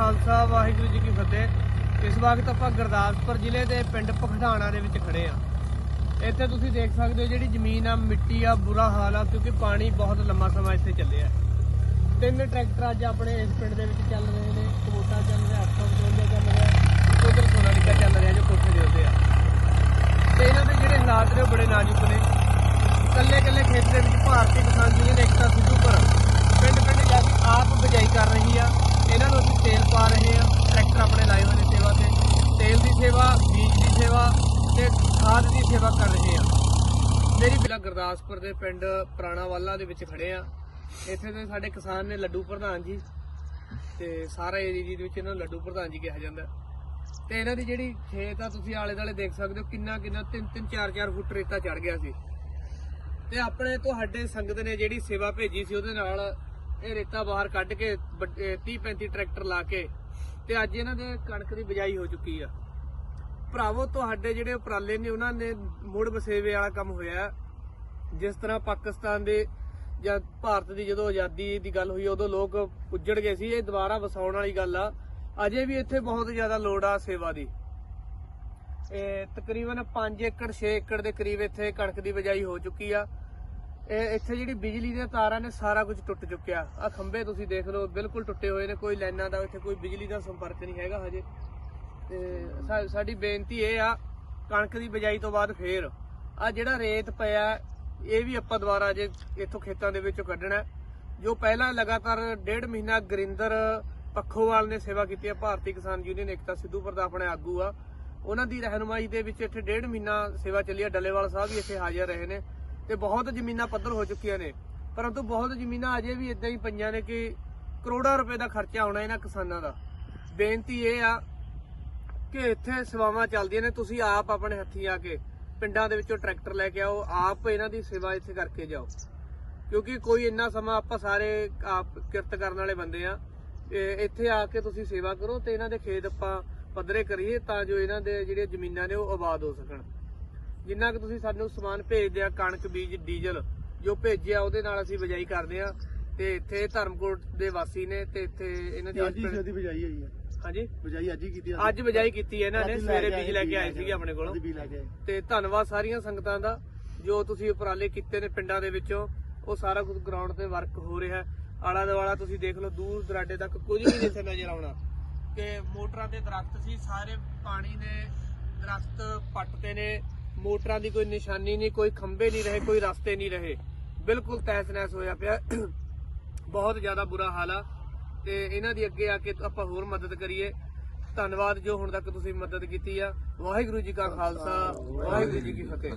ਖਾਲਸਾ, ਵਾਹਿਗੁਰੂ ਜੀ ਕੀ ਫਤਿਹ। ਇਸ ਵਕਤ ਆਪਾਂ ਗੁਰਦਾਸਪੁਰ ਜ਼ਿਲ੍ਹੇ ਦੇ ਪਿੰਡ ਪਖਡਾਣਾ ਦੇ ਵਿੱਚ ਖੜੇ ਆ ਇੱਥੇ ਤੁਸੀਂ ਦੇਖ ਸਕਦੇ ਹੋ ਜਿਹੜੀ ਜ਼ਮੀਨ ਆ, ਮਿੱਟੀ ਆ, ਬੁਰਾ ਹਾਲ ਆ, ਕਿਉਂਕਿ ਪਾਣੀ ਬਹੁਤ ਲੰਮਾ ਸਮਾਂ ਇੱਥੇ ਚੱਲਿਆ ਤਿੰਨ ਟਰੈਕਟਰ ਅੱਜ ਆਪਣੇ ਇਸ ਪਿੰਡ ਦੇ ਵਿੱਚ ਚੱਲ ਰਹੇ ਨੇ। ਕਬੂਟਾ ਚੱਲ ਰਿਹਾ 855 ਚੱਲ ਰਿਹਾ। ਉਧਰ ਸੋਨਾਲੀਕਾ ਚੱਲ ਰਿਹਾ ਜੋ ਕੋਠੇ ਦੇ ਉੱਤੇ ਆ। ਤੇ ਇਹਨਾਂ ਦੇ ਜਿਹੜੇ ਹਾਲਾਤ ਨੇ ਉਹ ਬੜੇ ਨਾਜ਼ੁਕ ਨੇ। ਕੱਲੇ ਕੱਲੇ ਖੇਤ ਦੇ ਵਿੱਚ ਭਾਰਤੀ ਕਿਸਾਨ ਯੂਨੀਅਨ ਏਕਤਾ ਸਿੱਧੂਪੁਰ ਪਿੰਡ ਪਿੰਡ ਜਾ ਕੇ ਆਪ ਬਿਜਾਈ ਕਰ ਰਹੀ ਆ ਇਹਨਾਂ ਨੂੰ ਅਸੀਂ ਤੇਲ ਪਾ ਰਹੇ ਆ ਟਰੈਕਟਰ ਆਪਣੇ ਲਾਏ ਹੋਏ ਨੇ ਸੇਵਾ ਤੇ ਤੇਲ ਦੀ ਸੇਵਾ ਬੀਜ ਦੀ ਸੇਵਾ ਤੇ ਖਾਦ ਦੀ ਸੇਵਾ ਕਰ ਰਹੇ ਆ। ਮੇਰੀ ਬਿਲਾ ਗੁਰਦਾਸਪੁਰ ਦੇ ਪਿੰਡ ਪੁਰਾਣਾ ਵਾਲਾ ਦੇ ਵਿੱਚ ਖੜੇ ਆ। ਇੱਥੇ ਦੇ ਸਾਡੇ ਕਿਸਾਨ ਨੇ ਲੱਡੂ ਪ੍ਰਧਾਨ ਜੀ ਤੇ ਸਾਰਾ ਏਰੀਆ ਦੇ ਵਿੱਚ ਇਹਨਾਂ ਨੂੰ ਲੱਡੂ ਪ੍ਰਧਾਨ ਜੀ ਕਿਹਾ ਜਾਂਦਾ। ਤੇ ਇਹਨਾਂ ਦੀ ਜਿਹੜੀ ਖੇਤ ਆ, ਤੁਸੀਂ ਆਲੇ ਦਾਲੇ ਦੇਖ ਸਕਦੇ ਹੋ ਕਿੰਨਾ ਕਿੰਨਾ 3 3 4 4 ਫੁੱਟ ਰੇਤਾ ਚੜ ਗਿਆ ਸੀ। ਤੇ ਆਪਣੇ ਤੁਹਾਡੇ ਸੰਗਤ ਨੇ ਜਿਹੜੀ ਸੇਵਾ ਭੇਜੀ ਸੀ, ਉਹਦੇ ਨਾਲ ਇਹ ਰੇਤਾ ਬਾਹਰ ਕੱਢ ਕੇ 30 35 ਟਰੈਕਟਰ ਲਾ ਕੇ, ਤੇ ਅੱਜ ਇਹਨਾਂ ਦੇ ਕਣਕ ਦੀ ਬਿਜਾਈ ਹੋ ਚੁੱਕੀ ਆ। ਭਰਾਵੋ, ਤੁਹਾਡੇ ਜਿਹੜੇ ਉਪਰਾਲੇ ਨੇ, ਉਹਨਾਂ ਨੇ ਮੁੜ ਵਸੇਵੇ ਵਾਲਾ ਕੰਮ ਹੋਇਆ ਜਿਸ ਤਰ੍ਹਾਂ ਪਾਕਿਸਤਾਨ ਦੇ ਜਾਂ ਭਾਰਤ ਦੀ ਜਦੋਂ ਆਜ਼ਾਦੀ ਦੀ ਗੱਲ ਹੋਈ, ਉਦੋਂ ਲੋਕ ਉੱਜੜ ਗਏ ਸੀ, ਇਹ ਦੁਬਾਰਾ ਵਸਾਉਣ ਵਾਲੀ ਗੱਲ ਆ। ਅਜੇ ਵੀ ਇੱਥੇ ਬਹੁਤ ਜ਼ਿਆਦਾ ਲੋੜ ਆ ਸੇਵਾ ਦੀ। ਇਹ ਤਕਰੀਬਨ 5 ਏਕੜ 6 ਏਕੜ ਦੇ ਕਰੀਬ ਇੱਥੇ ਕਣਕ ਦੀ ਬਿਜਾਈ ਹੋ ਚੁੱਕੀ ਆ। ਇਹ ਇੱਥੇ ਜਿਹੜੀ ਬਿਜਲੀ ਦੀਆਂ ਤਾਰਾਂ ਨੇ, ਸਾਰਾ ਕੁਝ ਟੁੱਟ ਚੁੱਕਿਆ। ਆ ਖੰਭੇ ਤੁਸੀਂ ਦੇਖ ਲਓ, ਬਿਲਕੁਲ ਟੁੱਟੇ ਹੋਏ ਨੇ, ਕੋਈ ਲਾਈਨਾਂ ਦਾ ਇੱਥੇ ਕੋਈ ਬਿਜਲੀ ਦਾ ਸੰਪਰਕ ਨਹੀਂ ਹੈਗਾ ਹਜੇ। ਤੇ ਸਾਡੀ ਬੇਨਤੀ ਇਹ ਆ, ਕਣਕ ਦੀ ਬਿਜਾਈ ਤੋਂ ਬਾਅਦ ਫੇਰ ਆ ਜਿਹੜਾ ਰੇਤ ਪਿਆ, ਇਹ ਵੀ ਆਪਾਂ ਦੁਬਾਰਾ ਜੇ ਇੱਥੋਂ ਖੇਤਾਂ ਦੇ ਵਿੱਚੋਂ ਕੱਢਣਾ ਜੋ ਪਹਿਲਾਂ ਲਗਾਤਾਰ ਡੇਢ ਮਹੀਨਾ ਗੁਰਿੰਦਰ ਪੱਖੋਵਾਲ ਨੇ ਸੇਵਾ ਕੀਤੀ ਹੈ ਭਾਰਤੀ ਕਿਸਾਨ ਯੂਨੀਅਨ ਏਕਤਾ ਸਿੱਧੂਪੁਰ ਦਾ ਆਪਣੇ ਆਗੂ ਆ। ਉਹਨਾਂ ਦੀ ਰਹਿਨੁਮਾਈ ਦੇ ਵਿੱਚ ਇੱਥੇ ਡੇਢ ਮਹੀਨਾ ਸੇਵਾ ਚੱਲੀ ਹੈ ਡੱਲੇਵਾਲ ਸਾਹਿਬ ਵੀ ਇੱਥੇ ਹਾਜ਼ਰ ਰਹੇ ਨੇ ਤੇ ਬਹੁਤ ਜ਼ਮੀਨਾਂ ਪੱਧਰ ਹੋ ਚੁੱਕੀਆਂ ਨੇ। ਪਰੰਤੂ ਬਹੁਤ ਜ਼ਮੀਨਾਂ ਅਜੇ ਵੀ ਇਦਾਂ ਹੀ ਪਈਆਂ ਨੇ ਕਿ ਕਰੋੜਾਂ ਰੁਪਏ ਦਾ ਖਰਚਾ ਆਉਣਾ ਇਹਨਾਂ ਕਿਸਾਨਾਂ ਦਾ। ਬੇਨਤੀ ਇਹ ਆ ਕਿ ਇੱਥੇ ਸੇਵਾਵਾਂ ਚੱਲਦੀਆਂ ਨੇ ਤੁਸੀਂ ਆਪ ਆਪਣੇ ਹੱਥੀਂ ਆ ਕੇ ਪਿੰਡਾਂ ਦੇ ਵਿੱਚੋਂ ਟਰੈਕਟਰ ਲੈ ਕੇ ਆਓ ਆਪ ਇਹਨਾਂ ਦੀ ਸੇਵਾ ਇੱਥੇ ਕਰਕੇ ਜਾਓ। ਕਿਉਂਕਿ ਕੋਈ ਇੰਨਾ ਸਮਾਂ ਆਪਾਂ ਸਾਰੇ ਆਪ ਕਿਰਤ ਕਰਨ ਵਾਲੇ ਬੰਦੇ ਆ ਇੱਥੇ ਆ ਕੇ ਤੁਸੀਂ ਸੇਵਾ ਕਰੋ ਤੇ ਇਹਨਾਂ ਦੇ ਖੇਤ ਆਪਾਂ ਪੱਧਰੇ ਕਰੀਏ ਤਾਂ ਜੋ ਇਹਨਾਂ ਦੇ ਜਿਹੜੀਆਂ ਜ਼ਮੀਨਾਂ ਨੇ ਉਹ ਆਬਾਦ ਹੋ ਸਕਣ। ਜਿੰਨਾ ਕਿ ਤੁਸੀਂ ਸਾਨੂੰ ਸਮਾਨ ਭੇਜਦੇ ਆ ਕਣਕ ਬੀਜ ਡੀਜ਼ਲ ਜੋ ਭੇਜਿਆ ਉਹਦੇ ਨਾਲ ਅਸੀਂ ਬਿਜਾਈ ਕਰਦੇ ਆ ਤੇ ਇੱਥੇ ਧਰਮਕੋਟ ਦੇ ਵਾਸੀ ਨੇ ਤੇ ਇੱਥੇ ਇਹਨਾਂ ਦੀ ਅੱਜ ਬਜਾਈ ਹੋਈ ਹੈ ਹਾਂਜੀ। ਬਜਾਈ ਅੱਜ ਹੀ ਕੀਤੀ ਅੱਜ ਬਿਜਾਈ ਕੀਤੀ ਹੈ ਇਹਨਾਂ ਨੇ ਲੈ ਸਵੇਰੇ ਕੇ ਬੀਜ ਲੈ ਕੇ ਆਏ ਸੀਗੇ ਆਪਣੇ ਕੋਲੋਂ। ਅੱਜ ਵੀ ਲੈ ਕੇ ਆਏ। ਤੇ ਧੰਨਵਾਦ ਸਾਰੀਆਂ ਸੰਗਤਾਂ ਦਾ ਜੋ ਤੁਸੀਂ ਉਪਰਾਲੇ ਕੀਤੇ ਨੇ ਪਿੰਡਾਂ ਦੇ ਵਿੱਚੋਂ। ਉਹ ਸਾਰਾ ਕੁਝ ਗਰਾਊਂਡ ਤੇ ਵਰਕ ਹੋ ਰਿਹਾ ਆਲਾ ਦੁਆਲਾ ਤੁਸੀਂ ਦੇਖ ਲਓ ਦੂਰ ਦਰਾਡੇ ਤੱਕ ਕੁਝ ਵੀ ਨਹੀਂ ਇੱਥੇ ਨਜ਼ਰ ਆਉਣਾ। ਕਿ ਮੋਟਰਾਂ ਦੇ ਦਰਖਤ ਸੀ ਸਾਰੇ ਪਾਣੀ ਨੇ ਦਰਖਤ ਪੱਟਦੇ ਨੇ। ਮੋਟਰਾਂ ਦੀ ਕੋਈ ਨਿਸ਼ਾਨੀ ਨਹੀਂ ਕੋਈ ਖੰਭੇ ਨਹੀਂ ਰਹੇ ਕੋਈ ਰਸਤੇ ਨਹੀਂ ਰਹੇ। ਬਿਲਕੁਲ ਤਹਿਸ ਨਹਿਸ ਹੋਇਆ ਪਿਆ। ਬਹੁਤ ਜ਼ਿਆਦਾ ਬੁਰਾ ਹਾਲ ਆ। ਤੇ ਇਹਨਾਂ ਦੀ ਅੱਗੇ ਆ ਕੇ ਆਪਾਂ ਹੋਰ ਮਦਦ ਕਰੀਏ। ਧੰਨਵਾਦ ਜੋ ਹੁਣ ਤੱਕ ਤੁਸੀਂ ਮਦਦ ਕੀਤੀ ਆ। ਵਾਹਿਗੁਰੂ ਜੀ ਕਾ ਖਾਲਸਾ, ਵਾਹਿਗੁਰੂ ਜੀ ਕੀ ਫਤਿਹ।